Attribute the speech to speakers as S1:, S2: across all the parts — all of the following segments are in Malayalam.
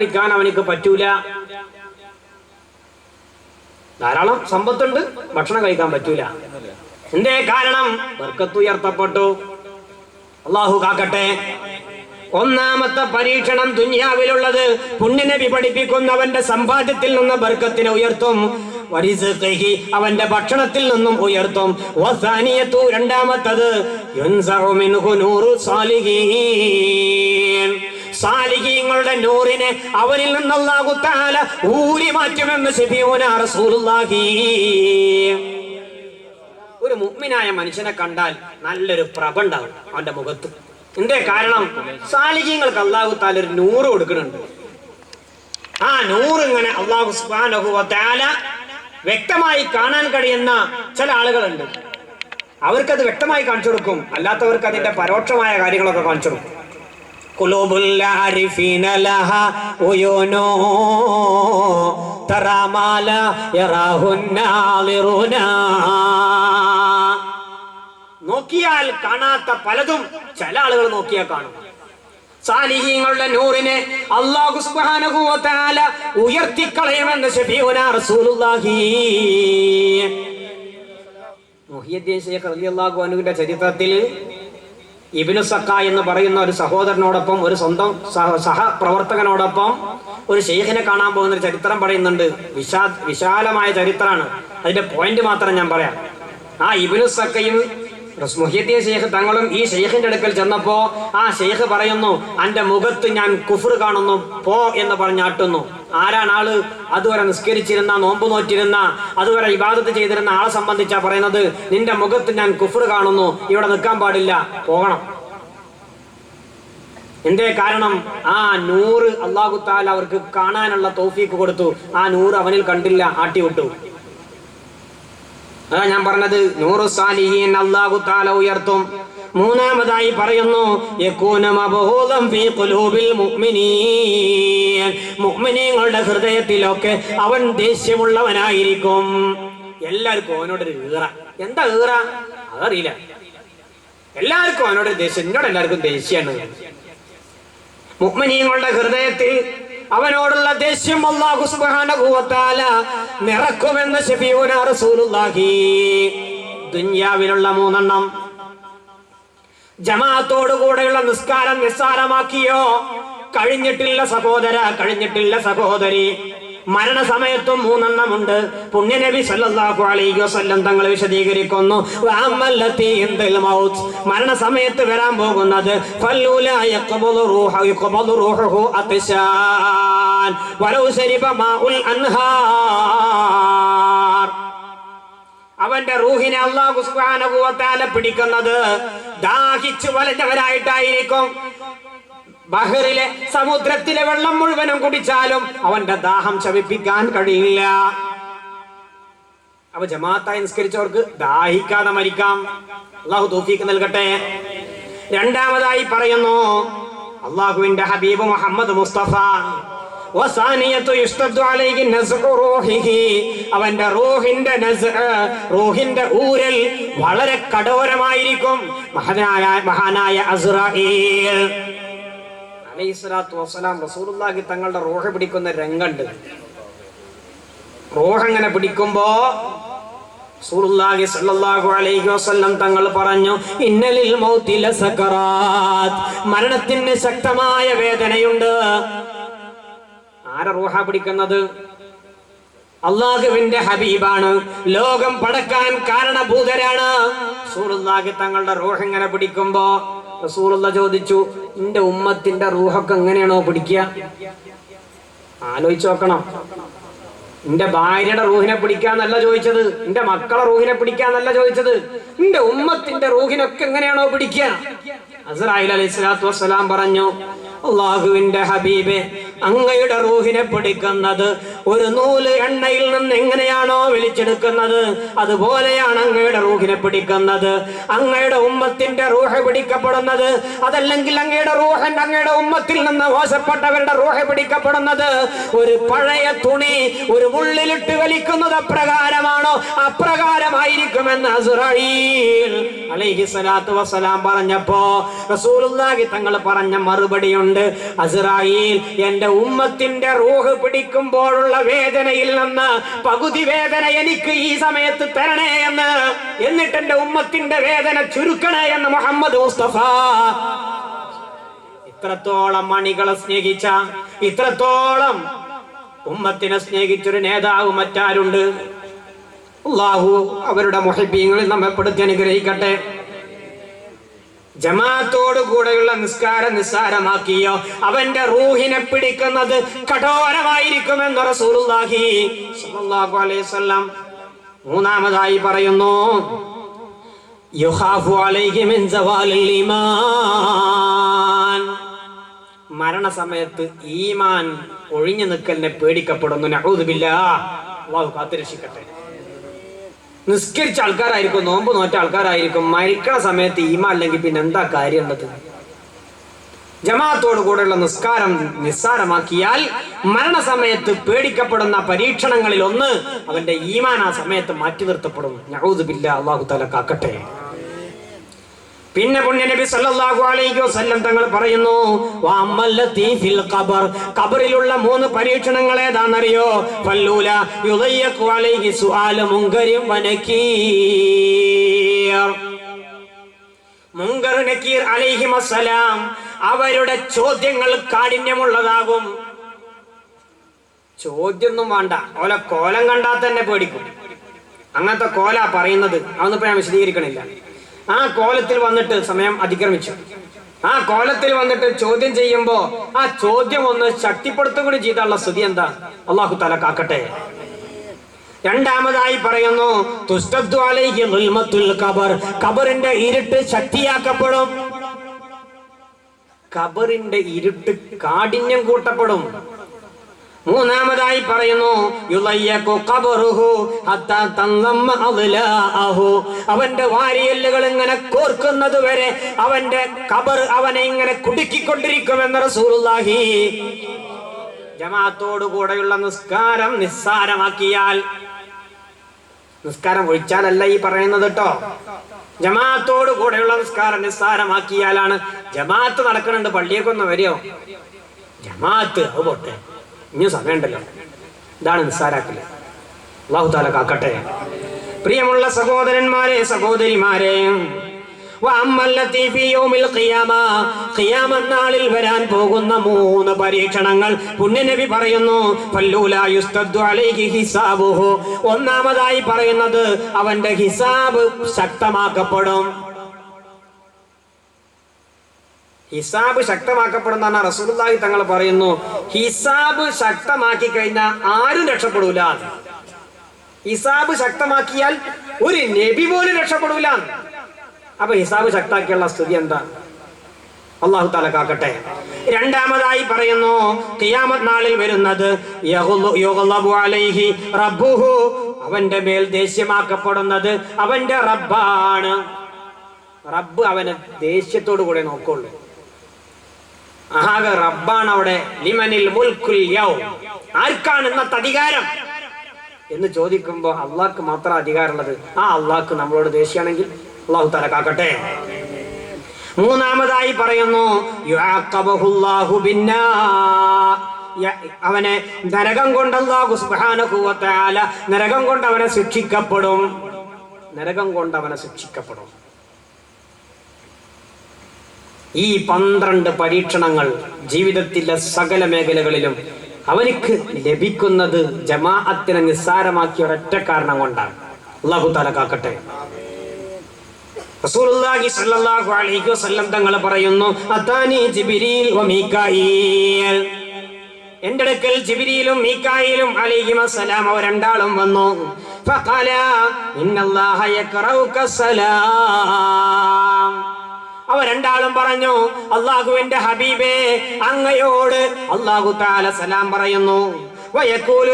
S1: കഴിക്കാൻ അവനിക്ക് പറ്റൂല. ധാരാളം സമ്പത്തുണ്ട് ഭക്ഷണം കഴിക്കാൻ പറ്റൂല. എന്തേ കാരണം? ബർക്കത്ത് ഉയർത്തപ്പെട്ടു അള്ളാഹു കാക്കട്ടെ. ഒന്നാമത്തെ പരീക്ഷണം ദുനിയാവിലുള്ളത് പുണ്യനബി പഠിപ്പിക്കുന്നവന്റെ സമ്പാദ്യത്തിൽ നിന്ന് ബർക്കത്തിനെ ഉയർത്തും. അവന്റെ ഭക്ഷണത്തിൽ നിന്നും ഉയർത്തും. രണ്ടാമത്തത് സാലിഹീങ്ങളുടെ നൂറിനെ അവനിൽ നിന്ന് അല്ലാഹു തആല ഊരി മാറ്റുമെന്ന് ശഫീഉന റസൂലുള്ളാഹി. ഒരു മുഗ്മിനായ മനുഷ്യനെ കണ്ടാൽ നല്ലൊരു പ്രഭ ഉണ്ടാവും അവന്റെ മുഖത്ത്. എന്തേ കാരണം? സാലിഹ്യങ്ങൾക്ക് അള്ളാഹു താല ഒരു നൂറ് കൊടുക്കുന്നുണ്ട്. ആ നൂറ് ഇങ്ങനെ അള്ളാഹു വ്യക്തമായി കാണാൻ കഴിയുന്ന ചില ആളുകളുണ്ട്. അവർക്കത് വ്യക്തമായി കാണിച്ചു കൊടുക്കും. അല്ലാത്തവർക്ക് അതിന്റെ പരോക്ഷമായ കാര്യങ്ങളൊക്കെ കാണിച്ചു കൊടുക്കും. قلوب العارفين لها عيون ترى ما لا يراه الناظرون നോക്കിയാൽ കാണാത്ത പലതും ചില ആളുകൾ നോക്കിയാൽ കാണും സാലിഹീങ്ങളുടെ നൂറിനെ അള്ളാഹു സുബ്ഹാനഹു വ തആല ഉയർത്തിക്കളയുമെന്ന് ശഫീഉന റസൂലുള്ളാഹി മുഹിയുദ്ദീൻ ശൈഖ് റളിയല്ലാഹു അൻഹുവിന്റെ ചരിത്രത്തിൽ ഇബിനു സക്ക എന്ന് പറയുന്ന ഒരു സഹോദരനോടൊപ്പം ഒരു സ്വന്തം സഹ- സഹപ്രവർത്തകനോടൊപ്പം ഒരു ഷെയ്ഖിനെ കാണാൻ പോകുന്ന ഒരു ചരിത്രം പറയുന്നുണ്ട്. വിശാ വിശാലമായ ചരിത്രമാണ്. അതിന്റെ പോയിന്റ് മാത്രം ഞാൻ പറയാം. ആ ഇബിനു സക്കയും മുഹിയദ്ദീൻ ഷെയ്ഖ് തങ്ങളും ഈ ഷെയ്ഖിന്റെ അടുക്കൽ ചെന്നപ്പോ ആ ഷെയ്ഖ് പറയുന്നു അന്റെ മുഖത്ത് ഞാൻ കുഫർ കാണുന്നു പോ എന്ന് പറഞ്ഞാട്ടുന്നു ആരാണ് ആൾ? അതുവരെ നിസ്കരിച്ചിരുന്ന നോമ്പ് നോറ്റിരുന്ന അതുവരെ ഇബാദത്ത് ചെയ്തിരുന്ന ആളെ സംബന്ധിച്ചാ പറയുന്നത് നിന്റെ മുഖത്ത് ഞാൻ കുഫർ കാണുന്നു ഇവിടെ നിൽക്കാൻ പാടില്ല പോകണം. എന്തേ കാരണം? ആ നൂറ് അള്ളാഹു താല അവർക്ക് കാണാനുള്ള തോഫീക്ക് കൊടുത്തു. ആ നൂറ് അവനിൽ കണ്ടില്ല ആട്ടി വിട്ടു. അതാ ഞാൻ പറഞ്ഞത് നൂറു സാലിഹീൻ അള്ളാഹു താല ഉയർത്തും. മൂന്നാമതായി പറയുന്നു മുഅ്മിനീങ്ങളുടെ ഹൃദയത്തിലൊക്കെ അവൻ ദേഷ്യമുള്ളവനായിരിക്കും. എല്ലാവർക്കും അവനോടൊരു ഈറ. എന്താ ഈറ? അതറിയില്ല. എല്ലാവർക്കും അവനോട് ദേഷ്യം. എന്നോട് എല്ലാവർക്കും ദേഷ്യമാണ് മുഅ്മിനീങ്ങളുടെ ഹൃദയത്തിൽ അവനോടുള്ള ദേഷ്യം അള്ളാഹു തആല നിറക്കുമെന്ന് ശഫീഉന റസൂലുള്ളാഹി. ദുനിയാവിലുള്ള മൂന്നെണ്ണം. ജമാഅത്തോടു കൂടെയുള്ള നിസ്കാരം നിസ്സാരമാക്കിയോ? കഴിഞ്ഞിട്ടില്ല സഹോദര കഴിഞ്ഞിട്ടില്ല സഹോദരി. മരണസമയത്തും മൂന്നെണ്ണമുണ്ട്. പുണ്യനബി സല്ലല്ലാഹു അലൈഹി വസല്ലം തങ്ങൾ വിശദീകരിക്കുന്നു. മരണസമയത്ത് വരാൻ പോകുന്നത് അവന്റെ റൂഹിനെ അള്ളാഹു പിടിക്കുന്നത് ദാഹിച്ചു വലഞ്ഞവനായിട്ടായിരിക്കും ബഹറിലെ സമുദ്രത്തിലെ വെള്ളം മുഴുവനും കുടിച്ചാലും അവന്റെ ദാഹം ശമിപ്പിക്കാൻ കഴിയില്ല. അപ്പൊ ജമാഅത്തായി നിസ്കരിച്ചവർക്ക് ദാഹിക്കാതെ മരിക്കാം. അള്ളാഹു തൗഫീഖ് നൽകട്ടെ. രണ്ടാമതായി പറയുന്നു അള്ളാഹുവിന്റെ ഹബീബ് മുഹമ്മദ് മുസ്തഫ അവന്റെ റൂഹിന്റെ റൂഹിന്റെ ഊരൽ വളരെ കഠോരമായിരിക്കും. മഹാനായ മഹാനായ അസ്രായേൽ അലൈഹി സ്വലാത്തു വസ്സലാം റസൂലുള്ളാഹി തങ്ങളുടെ റോഹ പിടിക്കുന്ന രംഗമുണ്ട് റോഹ അങ്ങനെ പിടിക്കുമ്പോ റസൂലുള്ളാഹി സ്വല്ലല്ലാഹു അലൈഹി വസല്ലം തങ്ങൾ പറഞ്ഞു ഇന്നലിൽ മൗതി ലസകറാത്ത് മരണത്തിന് ശക്തമായ വേദനയുണ്ട്. ആരെ റൂഹ പിടിക്കുന്നത്? അള്ളാഹുവിന്റെ ഹബീബാണ്. ലോകം പടക്കാൻ കാരണഭൂതരാണ്. സൂറുല്ലാഹി തങ്ങളുടെ റൂഹ് ഇങ്ങനെ പിടിക്കുമ്പോ റസൂലുള്ള ചോദിച്ചു നിന്റെ ഉമ്മത്തിന്റെ റൂഹൊക്കെ എങ്ങനെയാണോ പിടിക്കുക? ആലോചിച്ച് നോക്കണം. നിന്റെ ഭാര്യയുടെ റൂഹിനെ പിടിക്കാന്നല്ല ചോദിച്ചത്. നിന്റെ മക്കളെ റൂഹിനെ പിടിക്കാന്നല്ല ചോദിച്ചത്. നിന്റെ ഉമ്മത്തിന്റെ റൂഹിനൊക്കെ എങ്ങനെയാണോ പിടിക്കുക? അസറായി അലൈഹി സ്വലാത്തു വസ്സലാം പറഞ്ഞു അള്ളാഹുവിന്റെ ഹബീബെ അങ്ങയുടെ റൂഹിനെ പിടിക്കുന്നത്. ഒരു നൂൽ എണ്ണയിൽ നിന്ന് എങ്ങനെയാണോ വലിച്ചെടുക്കുന്നത്. അതുപോലെയാണ് അങ്ങയുടെ റൂഹിനെ പിടിക്കുന്നത്. അങ്ങയുടെ ഉമ്മത്തിന്റെ റൂഹ പിടിക്കപ്പെടുന്നത്. അതല്ലെങ്കിൽ അങ്ങയുടെ റൂഹൻ അങ്ങയുടെ ഉമ്മത്തിൽ നിന്ന് മോശപ്പെട്ടവരുടെ റൂഹ പിടിക്കപ്പെടുന്നത്. ഒരു പഴയ തുണി ഒരു മുള്ളിലിട്ട് വലിക്കുന്നത് അപ്രകാരമാണോ? അപ്രകാരമായിരിക്കുമെന്ന് സ്വലാത്തു വസ്സലാം പറഞ്ഞപ്പോ തങ്ങൾ പറഞ്ഞ മറുപടിയുണ്ട്. അസുറായി എന്റെ ഉമ്മത്തിന്റെ റൂഹ് പിടിക്കുമ്പോഴുള്ള വേദനയിൽ നിന്ന് പകുതി വേദന എനിക്ക് ഈ സമയത്ത് തരണേ എന്ന്. എന്നിട്ട് എന്റെ ഉമ്മത്തിന്റെ വേദന ചുരുക്കണേ എന്ന് മുഹമ്മദ് മുസ്തഫ. ഇത്രത്തോളം മണികളെ സ്നേഹിച്ച ഇത്രത്തോളം ഉമ്മത്തിനെ സ്നേഹിച്ചൊരു നേതാവ് മറ്റാരുണ്ട്? അള്ളാഹു അവരുടെ മുഹബീങ്ങളിൽ നമ്മെ പെടുത്തി അനുഗ്രഹിക്കട്ടെ. ജമാഅത്തോടു കൂടെയുള്ള നിസ്കാരം നിസ്സാരമാക്കിയോ അവന്റെ റൂഹിനെ പിടിക്കുന്നത് കഠോരമായിരിക്കുമെന്ന് റസൂലുള്ളാഹി സ്വല്ലല്ലാഹു അലൈഹി വസല്ലം മൂന്നാമതായി പറയുന്നു. യുഹാഫു അലൈഹി മിൻ സവാലിൽ ഈമാൻ. മരണസമയത്ത് ഈമാൻ ഒഴിഞ്ഞു നിൽക്കലിനെ പേടിക്കപ്പെടുന്നു. നഹൂദുബില്ലാ അള്ളാഹു കാത്തുരക്ഷിക്കട്ടെ. നിസ്കരിച്ച ആൾക്കാരായിരിക്കും നോമ്പ് നോറ്റ ആൾക്കാരായിരിക്കും മരിക്കണ സമയത്ത് ഈമ അല്ലെങ്കിൽ പിന്നെ എന്താ കാര്യം ഉള്ളത് ജമാഅത്തോടു കൂടെയുള്ള നിസ്കാരം നിസ്സാരമാക്കിയാൽ മരണസമയത്ത് പേടിക്കപ്പെടുന്ന പരീക്ഷണങ്ങളിൽ ഒന്ന് അവന്റെ ഈമാൻ ആ സമയത്ത് മാറ്റി നിർത്തപ്പെടും. നഹൂദുബില്ല അള്ളാഹു തല കാക്കട്ടെ. പിന്നെ പുണ്യ നബി സല്ലല്ലാഹു അലൈഹി വസല്ലം തങ്ങൾ പറയുന്നു വഅമ്മല്ലതി ഫിൽ ഖബർ. ഖബറിലുള്ള മൂന്ന് പരീക്ഷണങ്ങൾ ഏതാണെന്നറിയോ? ഫല്ലൂല യുദയ്യഖു അലൈഹി സുആല മുങ്കരി വനകീർ മുങ്കർ നക്കീർ അലൈഹിം അസ്സലാം അവരുടെ ചോദ്യങ്ങൾ കാഠിന്യമുള്ളതാകും. ചോദ്യമൊന്നും വേണ്ട. ഓല കോലം കണ്ടാൽ തന്നെ പേടിക്കും. അങ്ങനത്തെ കോല പറയുന്നത്. അതൊന്നും ഞാൻ വിശദീകരിക്കണില്ല. ആ കോലത്തിൽ വന്നിട്ട് സമയം അതിക്രമിച്ചു. ആ കോലത്തിൽ വന്നിട്ട് ചോദ്യം ചെയ്യുമ്പോ ആ ചോദ്യം ഒന്ന് ശക്തിപ്പെടുത്തുകൂടി ചെയ്താലുള്ള സ്ഥിതി എന്താ? അള്ളാഹു തല കാക്കട്ടെ. രണ്ടാമതായി പറയുന്നു കബറിന്റെ ഇരുട്ട് ശക്തിയാക്കപ്പെടും. കബറിന്റെ ഇരുട്ട് കാഠിന്യം കൂട്ടപ്പെടും. മൂന്നാമതായി പറയുന്നു അവന്റെ വാരിയല്ലുകൾ ഇങ്ങനെ കോർക്കുന്നത് വരെ അവന്റെ കബർ അവനെ ഇങ്ങനെ കുടുക്കിക്കൊണ്ടിരിക്കുമെന്ന് റസൂലുള്ളാഹി ജമാഅത്തോടു കൂടെയുള്ള നിസ്കാരം നിസ്സാരമാക്കിയാൽ നിസ്കാരം ഒഴിച്ചാലല്ല ഈ പറയുന്നത് കേട്ടോ ജമാഅത്തോടു കൂടെയുള്ള നിസ്കാരം നിസ്സാരമാക്കിയാലാണ് ജമാഅത്ത് നടക്കുന്നുണ്ട് പള്ളിയൊക്കെ ഒന്ന് വരിയോ ജമാഅത്ത് അത് പോട്ടെ. ഇനി സമയമുണ്ടല്ലോ. ഇതാണ് നിസ്സാരാക്കൽ. അള്ളാഹു താല കാക്കട്ടെ. പ്രിയമുള്ള സഹോദരന്മാരെ സഹോദരിമാരെ നാളിൽ വരാൻ പോകുന്ന മൂന്ന് പരീക്ഷണങ്ങൾ പുണ്യനബി പറയുന്നു. ഒന്നാമതായി പറയുന്നത് അവന്റെ ഹിസാബ് ശക്തമാക്കപ്പെടും. ഹിസാബ് ശക്തമാക്കപ്പെടുന്ന റസൂലുള്ളാഹി തങ്ങൾ പറയുന്നു ഹിസാബ് ശക്തമാക്കി കഴിഞ്ഞാൽ ആരും രക്ഷപ്പെടൂല. ഹിസാബ് ശക്തമാക്കിയാൽ ഒരു നബി പോലും രക്ഷപ്പെടൂല. അപ്പൊ ഹിസാബ് ശക്താക്കിയുള്ള സ്ഥിതി എന്താ? അള്ളാഹു താല കാക്കട്ടെ. രണ്ടാമതായി പറയുന്നു ഖിയാമത്ത് നാളിൽ വരുന്നത് അവന്റെ മേൽ ദേഷ്യമാക്കപ്പെടുന്നത് അവന്റെ റബ്ബാണ്. റബ്ബ് അവനെ ദേഷ്യത്തോടു കൂടെ നോക്കുള്ളൂ. റബ്ബാണ് അവിടെ ലിമനിൽ മുൽക്കുൽ യൗ. ആർക്കാണ് ഇന്നത്തെ അധികാരം? എന്ന് ചോദിക്കുമ്പോ അള്ളാഹ്ക്ക് മാത്രം അധികാരമുള്ളത്. ആ അള്ളാഹ്ക്ക് നമ്മളോട് ദേഷ്യമാണെങ്കിൽ അള്ളാഹു തല കാക്കട്ടെ. മൂന്നാമതായി പറയുന്നു അവനെ നരകം കൊണ്ട് നരകം കൊണ്ട് അവനെ ശിക്ഷിക്കപ്പെടും. നരകം കൊണ്ട് അവനെ ശിക്ഷിക്കപ്പെടും. ഈ പന്ത്രണ്ട് പരീക്ഷണങ്ങൾ ജീവിതത്തിലെ സകല മേഖലകളിലും അവനിക്ക് ലഭിക്കുന്നത് ജമാഅത്തിനെ നിസ്സാരമാക്കിയ ഒരൊറ്റ കാരണം കൊണ്ടാണ്. അള്ളാഹു താല കാക്കട്ടെ. റസൂലുള്ളാഹി സ്വല്ലല്ലാഹു അലൈഹി വസല്ലം തങ്ങൾ പറയുന്നു അതാനി ജിബ്രീൽ വ എന്റെ അടുക്കൽ ജിബ്രീലും മീകായിലും അലൈഹിം അസ്സലാം അവർ രണ്ടാളും വന്നു. ഫഖാല ഇന്നല്ലാഹ യക്റൗക സലാം. പറഞ്ഞു അള്ളാഹുവിന്റെ ഹബീബേ അങ്ങയോട് അള്ളാഹു താല സലാം പറയുന്നു. വയക്കൂലു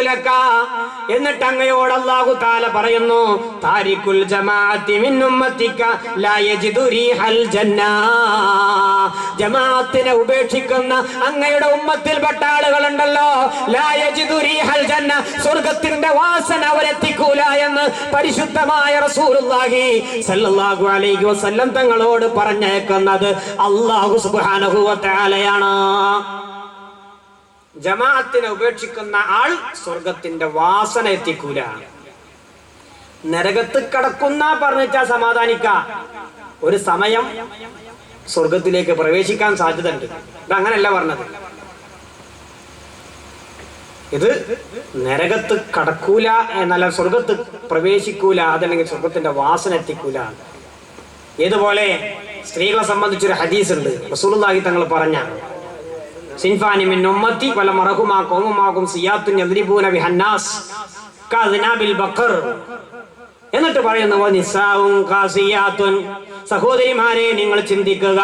S1: എന്നിട്ട് അങ്ങയോട് അള്ളാഹു താല പറയുന്നു താരിഖുൽ ജമാഅത്തി മിൻ ഉമ്മത്തിക ലാ യജിദു ജന്ന. ജമാഅത്തിനെ ഉപേക്ഷിക്കുന്ന അങ്ങയുടെ ഉമ്മത്തിൽപ്പെട്ട ആളുകളുണ്ടല്ലോ. ഉണ്ടല്ലോ യജിദു റീഹൽ ജന്ന. സ്വർഗത്തിന്റെ വാസന അവരെത്തിക്കൂല എന്ന് പരിശുദ്ധമായ റസൂലുള്ളാഹി സല്ലല്ലാഹു അലൈഹി വസല്ലം തങ്ങളോട് പറഞ്ഞേക്കുന്നത് അള്ളാഹു സുബ്ഹാനഹു വ തആലയാണ്. ജമാഅത്തിനെ ഉപേക്ഷിക്കുന്ന ആൾ സ്വർഗത്തിന്റെ വാസന എത്തിക്കൂല. നരകത്ത് കടക്കുന്ന പറഞ്ഞിട്ടാ സമാധാനിക്ക. ഒരു സമയം സ്വർഗത്തിലേക്ക് പ്രവേശിക്കാൻ സാധ്യത ഉണ്ട് ഇത് അങ്ങനെയല്ല പറഞ്ഞത്. ഇത് നരകത്ത് കടക്കൂല എന്നല്ല സ്വർഗത്ത് പ്രവേശിക്കൂല അതല്ലെങ്കിൽ സ്വർഗത്തിന്റെ വാസന എത്തിക്കൂല. ഇതുപോലെ സ്ത്രീകളെ സംബന്ധിച്ചൊരു ഹദീസ് ഉണ്ട് റസൂലുള്ളാഹി തങ്ങൾ പറഞ്ഞ സിൻഫാനി മിൻ ഉമ്മത്തി വല മറഹുമാ കോമുമാകും സിയാത്തുൻ യദ്രിബൂന ബിഹന്നാസ് കഅദ്നാബിൽ ബഖർ എന്നിട്ട് പറയുന്നു വനിസാവും കാസിയാത്തുൻ സഹോദരിമാരെ നിങ്ങൾ ചിന്തിക്കുക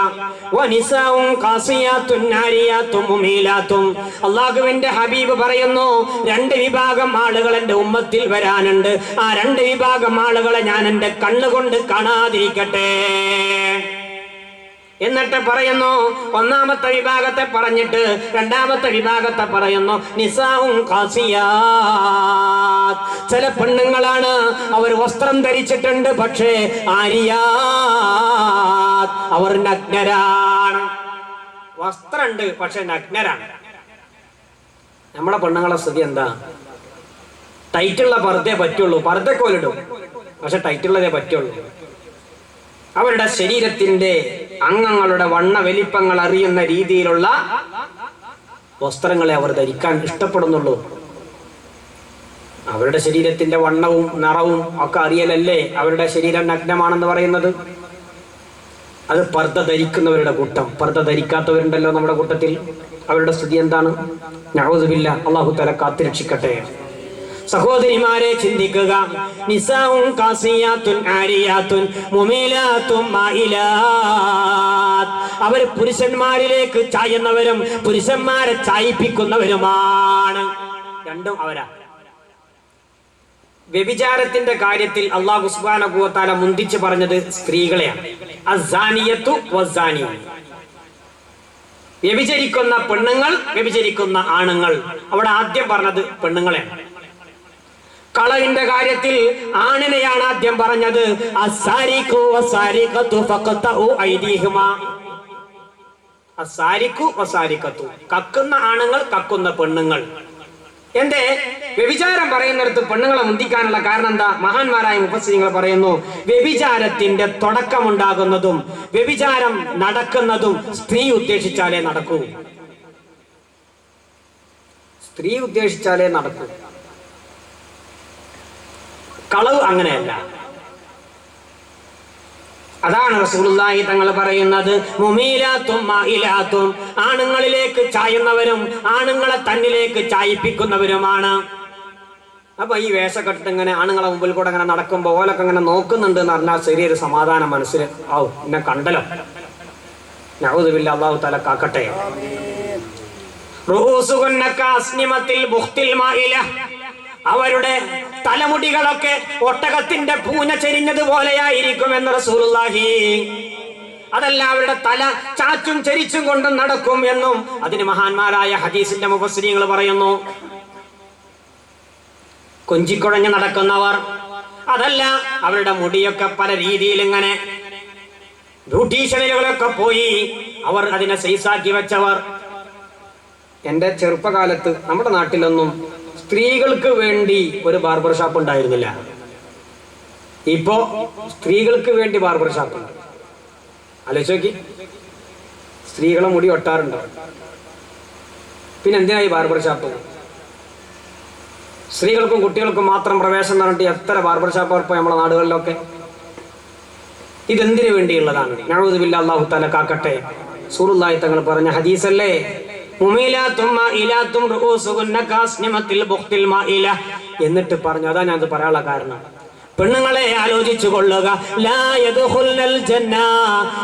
S1: വനിസാവും കാസിയാത്തുൻ നാരിയാത്തും മുമീലാത്തും അള്ളാഹുവിന്റെ ഹബീബ് പറയുന്നു രണ്ട് വിഭാഗം ആളുകൾ എന്റെ ഉമ്മത്തിൽ വരാനുണ്ട്. ആ രണ്ട് വിഭാഗം ആളുകളെ ഞാൻ എന്റെ കണ്ണുകൊണ്ട് കാണാതിരിക്കട്ടെ. എന്നിട്ട് പറയുന്നു ഒന്നാമത്തെ വിഭാഗത്തെ പറഞ്ഞിട്ട് രണ്ടാമത്തെ വിഭാഗത്തെ പറയുന്നു നിസാവും ചില പെണ്ണുങ്ങളാണ് അവർ വസ്ത്രം ധരിച്ചിട്ടുണ്ട് പക്ഷേ ആരിയാത്ത്? അവർ നഗ്നരാണ്. വസ്ത്രമുണ്ട് പക്ഷെ നഗ്നരാണ്. നമ്മുടെ പെണ്ണുങ്ങളെ സ്ഥിതി എന്താ? ടൈറ്റുള്ള പർദ്ദേ പറ്റുള്ളൂ പർദ്ദക്കോലിടും. പക്ഷെ ടൈറ്റുള്ളതേ പറ്റുള്ളൂ. അവരുടെ ശരീരത്തിന്റെ അംഗങ്ങളുടെ വണ്ണ വലിപ്പങ്ങൾ അറിയുന്ന രീതിയിലുള്ള വസ്ത്രങ്ങളെ അവർ ധരിക്കാൻ ഇഷ്ടപ്പെടുന്നുള്ളൂ. അവരുടെ ശരീരത്തിന്റെ വണ്ണവും നിറവും ഒക്കെ അറിയലല്ലേ അവരുടെ ശരീരം നഗ്നമാണെന്ന് പറയുന്നത്? അത് പർദ്ദ ധരിക്കുന്നവരുടെ കൂട്ടം. പർദ്ദ ധരിക്കാത്തവരുണ്ടല്ലോ നമ്മുടെ കൂട്ടത്തിൽ. അവരുടെ സ്ഥിതി എന്താണ്? ഞാൻ അള്ളാഹു തല കാത്തിരക്ഷിക്കട്ടെ. സഹോദരിമാരെ ചിന്തിക്കുക. നിസാവും കാസിയാത്തുൻ ആരിയാത്തുൻ മുമീലാത്തും അവർ പുരുഷന്മാരിലേക്ക് ചായുന്നവരും പുരുഷന്മാരെ ചായിപ്പിക്കുന്നവരുമാണ്. രണ്ടും അവരാ. വ്യഭിചാരത്തിന്റെ കാര്യത്തിൽ അള്ളാഹു സുബാനകുവത്താല മുന്തിച്ചു പറഞ്ഞത് സ്ത്രീകളെയാണ്. വ്യഭിചരിക്കുന്ന പെണ്ണുങ്ങൾ വ്യഭിചരിക്കുന്ന ആണുങ്ങൾ. അവിടെ ആദ്യം പറഞ്ഞത് പെണ്ണുങ്ങളെയാണ്. കളവിന്റെ കാര്യത്തിൽ ആണിനെയാണ് ആദ്യം പറഞ്ഞത്. കക്കുന്ന ആണുങ്ങൾ കക്കുന്ന പെണ്ണുങ്ങൾ. എന്റെ വ്യഭിചാരം പറയുന്നിടത്ത് പെണ്ണുങ്ങളെ മുന്തിക്കാനുള്ള കാരണം എന്താ? മഹാന്മാരായ മുപ്പസ്ലിങ്ങൾ പറയുന്നു വ്യഭിചാരത്തിന്റെ തുടക്കമുണ്ടാകുന്നതും വ്യഭിചാരം നടക്കുന്നതും സ്ത്രീ ഉദ്ദേശിച്ചാലേ നടക്കൂ. സ്ത്രീ ഉദ്ദേശിച്ചാലേ നടക്കൂ. കളവ് അങ്ങനെയല്ല. അതാണ് റസൂലുള്ളാഹി തങ്ങൾ പറയുന്നത്. മുമീലാത്തും മാഹിലാത്തും ആണുങ്ങളിലേക്ക് ചായുന്നവരും ആണുങ്ങളെ തന്നിലേക്ക് ചായിപ്പിക്കുന്നവരുമാണ്. അപ്പൊ ഈ വേഷക്കെട്ടിട്ട് ഇങ്ങനെ ആണുങ്ങളെ മുമ്പിൽ കൂടെ അങ്ങനെ നടക്കുമ്പോൾ ഓലൊക്കെ ഇങ്ങനെ നോക്കുന്നുണ്ട് എന്ന് പറഞ്ഞാൽ ചെറിയൊരു സമാധാനം മനസ്സിൽ ആവും എന്നെ കണ്ടല്ലോ. നഹുദുബില്ല അള്ളാഹു തല കാക്കട്ടെ. ബുഖ്തിൽ മായില അവരുടെ തലമുടികളൊക്കെ ഒട്ടകത്തിന്റെ പൂഞ്ഞ ചെരിഞ്ഞതുപോലെയായിരിക്കും എന്ന് റസൂലുള്ളാഹി. അതല്ല അവരുടെ തല ചാച്ചും ചരിച്ചും കൊണ്ട് നടക്കും എന്നും അതിന് മഹാന്മാരായ ഹദീസിന്റെ മുഫസ്സരിങ്ങൾ പറയുന്നു. കൊഞ്ചിക്കുഴഞ്ഞ് നടക്കുന്നവർ അതല്ല അവരുടെ മുടിയൊക്കെ പല രീതിയിൽ ഇങ്ങനെ ബ്യൂട്ടീഷ്യനുകളൊക്കെ പോയി അവർ അതിനെ സൈസാക്കി വെച്ചവർ. എന്റെ ചെറുപ്പകാലത്ത് നമ്മുടെ നാട്ടിലൊന്നും സ്ത്രീകൾക്ക് വേണ്ടി ഒരു ബാർബർ ഷോപ്പ് ഉണ്ടായിരുന്നില്ല. ഇപ്പോ സ്ത്രീകൾക്ക് വേണ്ടി ബാർബർ ഷോപ്പ് ഉണ്ട്. ആലോചിച്ച് നോക്കി. സ്ത്രീകളെ മുടി ഒട്ടാറുണ്ടോ പിന്നെ എന്തിനായി ബാർബർ ഷോപ്പ്? സ്ത്രീകൾക്കും കുട്ടികൾക്കും മാത്രം പ്രവേശനം പറഞ്ഞിട്ട് എത്ര ബാർബർ ഷോപ്പ് ഇപ്പോൾ നമ്മുടെ നാടുകളിലൊക്കെ? ഇതെന്തിനു വേണ്ടിയുള്ളതാണ്? ഞാൻ അള്ളാഹു തല കാക്കട്ടെ. സൂറുല്ലായി തങ്ങൾ പറഞ്ഞ ഹദീസല്ലേ? എന്നിട്ട് പറഞ്ഞു അതാ ഞാൻ അത് പറയാനുള്ള കാരണം. പെണ്ണുങ്ങളെ ആലോചിച്ചു കൊള്ളുക.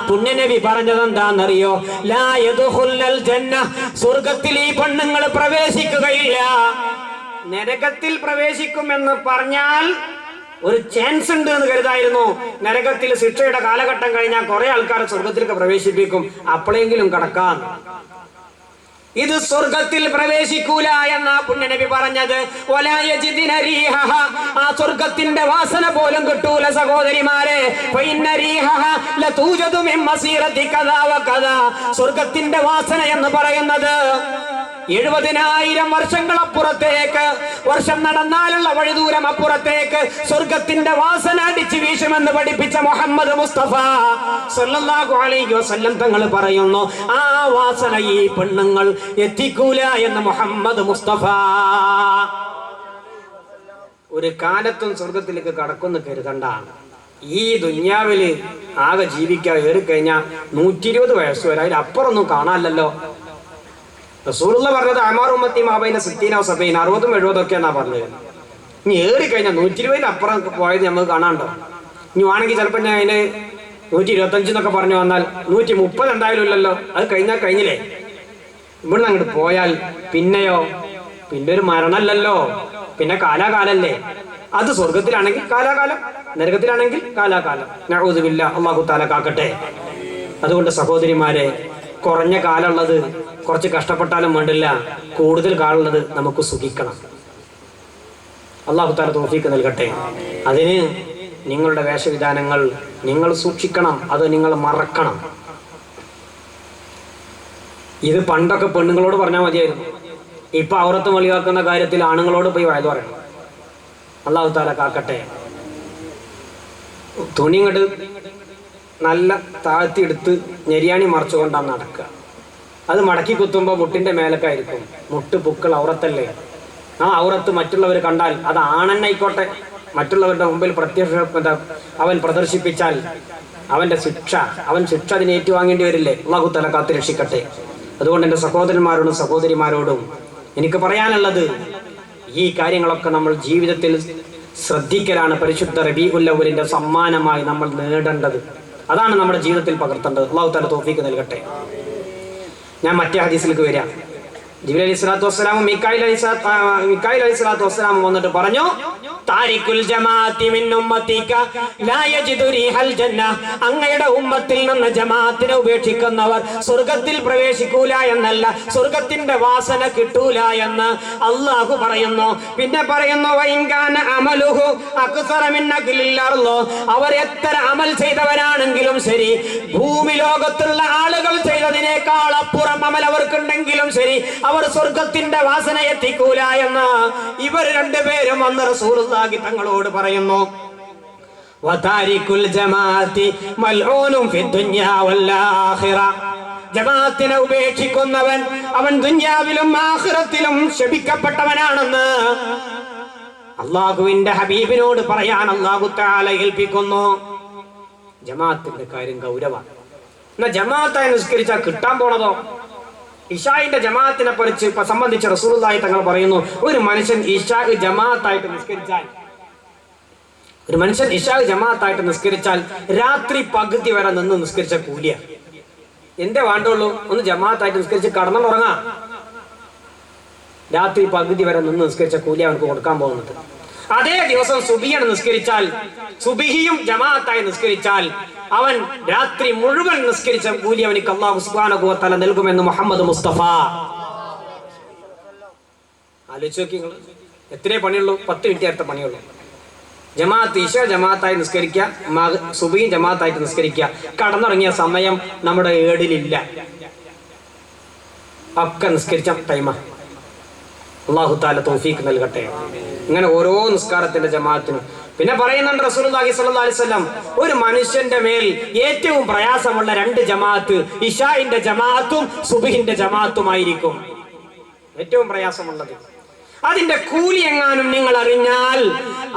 S1: പുണ്യനവി പറഞ്ഞത് എന്താണെന്നറിയോ സ്വർഗത്തിൽ ഈ പെണ്ണുങ്ങൾ പ്രവേശിക്കുകയില്ല. നരകത്തിൽ പ്രവേശിക്കുമെന്ന് പറഞ്ഞാൽ ഒരു ചാൻസ് ഉണ്ട് എന്ന് കരുതായിരുന്നു. നരകത്തിൽ ശിക്ഷയുടെ കാലഘട്ടം കഴിഞ്ഞാൽ കുറെ ആൾക്കാരെ സ്വർഗത്തിലേക്ക് പ്രവേശിപ്പിക്കും. അപ്പോഴെങ്കിലും കടക്കാം. ഇത് സ്വർഗത്തിൽ പ്രവേശിക്കൂല എന്ന പുണ്യനബി പറഞ്ഞത്. ആ സ്വർഗത്തിന്റെ വാസന പോലും കിട്ടൂല സഹോദരിമാരെ. സ്വർഗത്തിന്റെ വാസന എന്ന് പറയുന്നത് എഴുപതിനായിരം വർഷങ്ങളപ്പുറത്തേക്ക് വർഷം നടന്നാലുള്ള വഴിദൂരം അപ്പുറത്തേക്ക് സ്വർഗത്തിന്റെ വാസന അടിച്ച് വീശുമെന്ന് പഠിപ്പിച്ച മുഹമ്മദ് മുസ്തഫ സല്ലല്ലാഹു അലൈഹി വസല്ലം തങ്ങൾ പറയുന്നു ആ വാസന ഈ പെണ്ണുങ്ങൾ എത്തിക്കൂല എന്ന് മുഹമ്മദ് മുസ്തഫ. ഒരു കാലത്തും സ്വർഗത്തിലേക്ക് കടക്കുന്ന കരുതണ്ട ഈ ദുന്യാവിൽ ആകെ ജീവിക്കാൻ ഏറിക്കഴിഞ്ഞാൽ നൂറ്റി ഇരുപത് വയസ്സ് വരെ അതിലപ്പുറമൊന്നും കാണാനല്ലോ റസൂലുള്ള പറഞ്ഞത് ഉമ്മത്തി മാബൈന സിത്തീനോ സബൈൻ അറുപതും എഴുപതും ഒക്കെ എന്നാ പറഞ്ഞത്. ഇനി ഏറി കഴിഞ്ഞാൽ നൂറ്റി ഇരുപതിന് അപ്പുറം പോയത് നമുക്ക് കാണാണ്ടോ ഇനി വേണമെങ്കിൽ ചിലപ്പോൾ ഞാൻ അതിന് നൂറ്റി ഇരുപത്തഞ്ച് എന്നൊക്കെ പറഞ്ഞു വന്നാൽ നൂറ്റി മുപ്പത് എന്തായാലും ഇല്ലല്ലോ. അത് കഴിഞ്ഞാൽ കഴിഞ്ഞില്ലേ? ഇവിടുന്ന് അങ്ങോട്ട് പോയാൽ പിന്നെയോ? പിന്നെ ഒരു മരണമല്ലല്ലോ. പിന്നെ കാലാകാലല്ലേ? അത് സ്വർഗത്തിലാണെങ്കിൽ കാലാകാലം നരകത്തിലാണെങ്കിൽ കാലാകാലം. ഞാൻ അള്ളാഹു താല കാക്കട്ടെ. അതുകൊണ്ട് സഹോദരിമാരെ കുറഞ്ഞ കാലമുള്ളത് കുറച്ച് കഷ്ടപ്പെട്ടാലും വേണ്ടില്ല. കൂടുതൽ കാണുന്നത് നമുക്ക് സുഖിക്കണം. അള്ളാഹു താല തോഫീക്ക് നൽകട്ടെ. അതിന് നിങ്ങളുടെ വേഷവിധാനങ്ങൾ നിങ്ങൾ സൂക്ഷിക്കണം. അത് നിങ്ങൾ മറക്കണം. ഇത് പണ്ടൊക്കെ പെണ്ണുങ്ങളോട് പറഞ്ഞാൽ മതിയായിരുന്നു. ഇപ്പൊ ഔറത്ത് വെളിവാക്കുന്ന കാര്യത്തിൽ ആണുങ്ങളോട് പോയി വയത് പറയണം അള്ളാഹു താല കാക്കട്ടെ. തുണി ഇങ്ങോട്ട് നല്ല താഴ്ത്തി എടുത്ത് ഞെരിയാണി മറച്ചുകൊണ്ടാണ് നടക്കുക അത് മടക്കി കുത്തുമ്പോൾ മുട്ടിന്റെ മേലക്കായിരിക്കും മുട്ട് പുക്കൾ ഔറത്തല്ലേ? ആ ഔറത്ത് മറ്റുള്ളവർ കണ്ടാൽ അത് ആണെന്നായിക്കോട്ടെ. മറ്റുള്ളവരുടെ മുമ്പിൽ പ്രത്യക്ഷ അവൻ പ്രദർശിപ്പിച്ചാൽ അവന്റെ ശിക്ഷ അവൻ ശിക്ഷ അതിന് ഏറ്റുവാങ്ങേണ്ടി വരില്ലേ? അള്ളാഹു തല കാത്തു രക്ഷിക്കട്ടെ. അതുകൊണ്ട് എന്റെ സഹോദരന്മാരോടും സഹോദരിമാരോടും എനിക്ക് പറയാനുള്ളത് ഈ കാര്യങ്ങളൊക്കെ നമ്മൾ ജീവിതത്തിൽ ശ്രദ്ധിക്കലാണ് പരിശുദ്ധ റബി ഉല്ലവലിന്റെ സമ്മാനമായി നമ്മൾ നേടേണ്ടത്. അതാണ് നമ്മുടെ ജീവിതത്തിൽ പകർത്തേണ്ടത്. അള്ളാഹു തല തോഫിക്ക് നൽകട്ടെ. ഞാൻ മറ്റേ ഹദീസിലേക്ക് വരാം. ജിബിൽ അലി സ്വലാത്തു വസ്സലാമും മിക്കായിൽ അലി മിക്കായിൽ അലൈഹി സ്വലാത്തു വസ്സലാമും വന്നിട്ട് പറഞ്ഞു മിൻ ജന്ന അങ്ങയുടെ ഉമ്മത്തിൽ നിന്ന് ജമാഅത്തിനെ ഉപേക്ഷിക്കുന്നവർ സ്വർഗത്തിൽ പ്രവേശിക്കൂല എന്നല്ല സ്വർഗത്തിന്റെ വാസന കിട്ടൂല എന്ന് അള്ളാഹു പറയുന്നു പിന്നെ പറയുന്നു അമലുഹു അക്സറ മിൻ. അവർ എത്ര അമൽ ചെയ്തവരാണെങ്കിലും ശരി ഭൂമി ലോകത്തുള്ള ആളുകൾ ചെയ്തതിനേക്കാൾ അപ്പുറം അമൽ അവർക്കുണ്ടെങ്കിലും ശരി അവർ സ്വർഗത്തിന്റെ വാസന എത്തിക്കൂല എന്ന് ഇവർ രണ്ടുപേരും വന്ന് റസൂലുള്ളാഹി തങ്ങളോട് പറയുന്നു ജമാഅത്തി മൽഊനും വൽ ആഖിറ ജമാഅത്തിനെ ഉപേക്ഷിക്കുന്നവൻ അവൻ ദുന്യാവിലും ആഖിറത്തിലും ശപിക്കപ്പെട്ടവനാണെന്ന് അള്ളാഹുവിന്റെ ഹബീബിനോട് പറയാൻ അള്ളാഹു ഏൽപ്പിക്കുന്നു. ജമാഅത്തിന്റെ കാര്യം ഗൗരവമാണ്. എന്നാ ജമാഅത്തായി നിസ്കരിച്ചാൽ കിട്ടാൻ പോണതോ? ഇഷായിന്റെ ജമാഅത്തിനെ പറിച്ച് സംബന്ധിച്ച് റസൂലുള്ളാഹി തങ്ങൾ പറയുന്നു ഒരു മനുഷ്യൻ ഇഷാ ജമാഅത്തായിട്ട് നിസ്കരിച്ചാൽ ഒരു മനുഷ്യൻ ഇഷാ ജമാഅത്തായിട്ട് നിസ്കരിച്ചാൽ രാത്രി പകുതി വരെ നിന്ന് നിസ്കരിച്ച കൂലിയ. എന്തേ വേണ്ടുള്ളൂ ഒന്ന് ജമാഅത്തായിട്ട് നിസ്കരിച്ച് കടന്നുറങ്ങാം രാത്രി പകുതി വരെ നിന്ന് നിസ്കരിച്ച കൂലി അവർക്ക് കൊടുക്കാൻ പോകുന്നത്. അതേ ദിവസം സുബിയാണ് നിസ്കരിച്ചാൽ സുബിഹിയും ജമാഅത്തായി നിസ്കരിച്ചാൽ അവൻ രാത്രി മുഴുവൻ നിസ്കരിച്ച കൂലി അവനിക്ക് അള്ളാഹു സുബാനുഭവത്തല നൽകുമെന്ന് മുഹമ്മദ് മുസ്തഫ. ആലോചിച്ച് നോക്കി എത്രയേ പണിയുള്ളൂ? പത്ത് മിനിറ്റ് നേരത്തെ പണിയുള്ളൂ. ജമാഅത്ത് ഈശ ജമാഅത്തായി നിസ്കരിക്കുക സുബിയും ജമാഅത്തായിട്ട് നിസ്കരിക്കുക. കടന്നുറങ്ങിയ സമയം നമ്മുടെ ഏടിലില്ല. ഒക്കെ നിസ്കരിച്ച ടൈമാണ് അള്ളാഹു താല തോഫീക്ക് നൽകട്ടെ. ഇങ്ങനെ ഓരോ നിസ്കാരത്തിന്റെ ജമാഅത്തിനും. പിന്നെ പറയുന്നുണ്ട് സ്വല്ലല്ലാഹി അലൈഹി വസല്ലം ഒരു മനുഷ്യന്റെ മേൽ ഏറ്റവും പ്രയാസമുള്ള രണ്ട് ജമാഅത്ത് ഇഷാഇന്റെ ജമാഅത്തും സുബഹിന്റെ ജമാഅത്തുമായിരിക്കും. ഏറ്റവും പ്രയാസമുള്ളത്. അതിന്റെ കൂലി എങ്ങാനും നിങ്ങൾ അറിഞ്ഞാൽ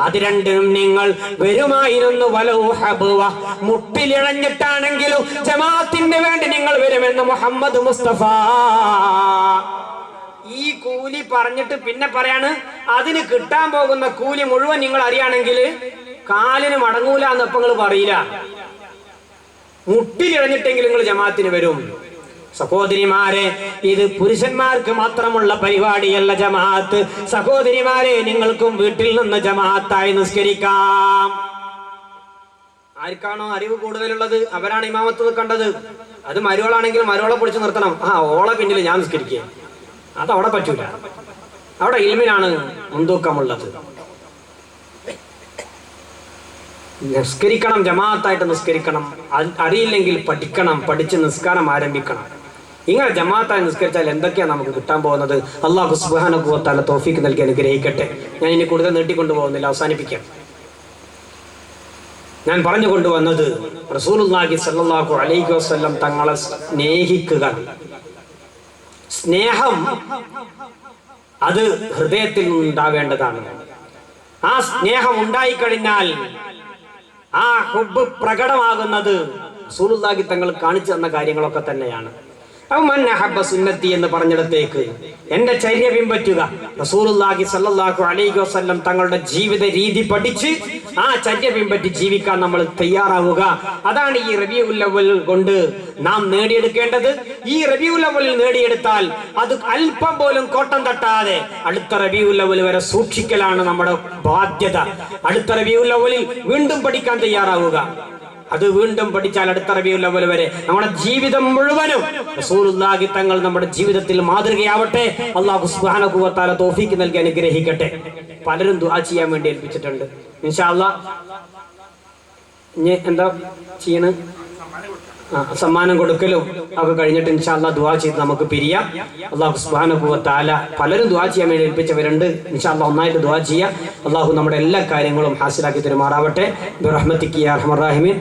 S1: അത് രണ്ടിനും നിങ്ങൾ വരുമായിരുന്നു. വലൗ ഹബ്വ. മുട്ടിലിഴഞ്ഞിട്ടാണെങ്കിലും ജമാഅത്തിന് വേണ്ടി നിങ്ങൾ വരുമെന്ന് മുഹമ്മദ് മുസ്തഫ. ഈ കൂലി പറഞ്ഞിട്ട് പിന്നെ പറയാണ് അതിന് കിട്ടാൻ പോകുന്ന കൂലി മുഴുവൻ നിങ്ങൾ അറിയാണെങ്കിൽ കാലിന് മടങ്ങൂല എന്ന് ഇപ്പൊ നിങ്ങൾ പറയില്ല. മുട്ടിലിഴഞ്ഞിട്ടെങ്കിലും നിങ്ങൾ ജമാത്തിന് വരും. സഹോദരിമാരെ ഇത് പുരുഷന്മാർക്ക് മാത്രമുള്ള പരിപാടിയല്ല ജമാഅത്ത്. സഹോദരിമാരെ നിങ്ങൾക്കും വീട്ടിൽ നിന്ന് ജമാഅത്തായി നിസ്കരിക്കാം. ആർക്കാണോ അറിവ് കൂടുതലുള്ളത്? അവരാണ് ഇമാമത്ത് കണ്ടത്. അത് മരുവളാണെങ്കിൽ മരുവളെ പൊടിച്ച് നിർത്തണം. ആ ഓളെ പിന്നിൽ ഞാൻ നിസ്കരിക്കുക അത് അവിടെ പറ്റൂല. അവിടെ ഇൽമിനാണ് മുൻതൂക്കമുള്ളത്. നിസ്കരിക്കണം ജമാഅത്തായിട്ട് നിസ്കരിക്കണം. അറിയില്ലെങ്കിൽ പഠിക്കണം പഠിച്ച് നിസ്കാരം ആരംഭിക്കണം. ഇങ്ങനെ ജമാഅത്തായി നിസ്കരിച്ചാൽ എന്തൊക്കെയാണ് നമുക്ക് കിട്ടാൻ പോകുന്നത്? അള്ളാഹു സുബാനുഭവത്താല തോഫിക്ക് നൽകി അനുഗ്രഹിക്കട്ടെ. ഞാൻ ഇനി കൂടുതൽ നീട്ടിക്കൊണ്ടു പോകുന്നില്ല അവസാനിപ്പിക്കാം. ഞാൻ പറഞ്ഞു കൊണ്ടുവന്നത് സല്ലല്ലാഹു അലൈഹി വസ്ലം തങ്ങളെ സ്നേഹിക്കുക. സ്നേഹം അത് ഹൃദയത്തിൽ നിന്നുണ്ടാവേണ്ടതാണ് ആ സ്നേഹം ഉണ്ടായിക്കഴിഞ്ഞാൽ ആ ഹുബ് പ്രകടമാകുന്നത് റസൂലുള്ളാഹി തങ്ങൾ കാണിച്ചു തന്ന കാര്യങ്ങളൊക്കെ തന്നെയാണ്. സുന്നത്തി എന്ന് പറഞ്ഞിടത്തേക്ക്. എന്റെ ചര്യ പിൻപറ്റുക. റസൂലുള്ളാഹി സല്ലല്ലാഹു അലൈഹി വസല്ലം തങ്ങളുടെ ജീവിത രീതി പഠിച്ച് ആ ചര്യ പിൻപറ്റി ജീവിക്കാൻ നമ്മൾ തയ്യാറാവുക. അതാണ് ഈ റബിയുൽ അവൽ കൊണ്ട് നാം നേടിയെടുക്കേണ്ടത്. ഈ റബിയുൽ അവലിൽ നേടിയെടുത്താൽ അത് അല്പം പോലും കോട്ടം തട്ടാതെ അടുത്ത റബിയുൽ അവൽ വരെ സൂക്ഷിക്കലാണ് നമ്മുടെ ബാധ്യത. അടുത്ത റബിയുൽ അവലിൽ വീണ്ടും പഠിക്കാൻ തയ്യാറാവുക. അത് വീണ്ടും പഠിച്ചാൽ അടുത്ത റബിയുൽ വരെ. നമ്മുടെ ജീവിതം മുഴുവനും റസൂലുള്ളാഹി തങ്ങൾ നമ്മുടെ ജീവിതത്തിൽ മാതൃകയാവട്ടെ. അള്ളാഹു സുബ്ഹാനഹു വ തആല നൽകി അനുഗ്രഹിക്കട്ടെ. പലരും ദുആ ചെയ്യാൻ വേണ്ടി ഏൽപ്പിച്ചിട്ടുണ്ട്. ഇൻഷാ എന്താ ചെയ്യണ്? സമ്മാനം കൊടുക്കലും ഒക്കെ കഴിഞ്ഞിട്ട് ഇൻഷാല്ല ദുവാ ചെയ്ത് നമുക്ക് പിരിയാം. അള്ളാഹു സുബ്ഹാനഹു വ തആല പലരും ദുവാ ചെയ്യാൻ വേണ്ടി ഏൽപ്പിച്ചവരുണ്ട്. ഇൻഷാല്ല ഒന്നായിട്ട് ദുവാ ചെയ്യാം. അള്ളാഹു നമ്മുടെ എല്ലാ കാര്യങ്ങളും ഹാസിലാക്കി തരുമാറാവട്ടെ. ബിറഹ്മത്തിക്ക് അർഹമർ റഹീമീൻ.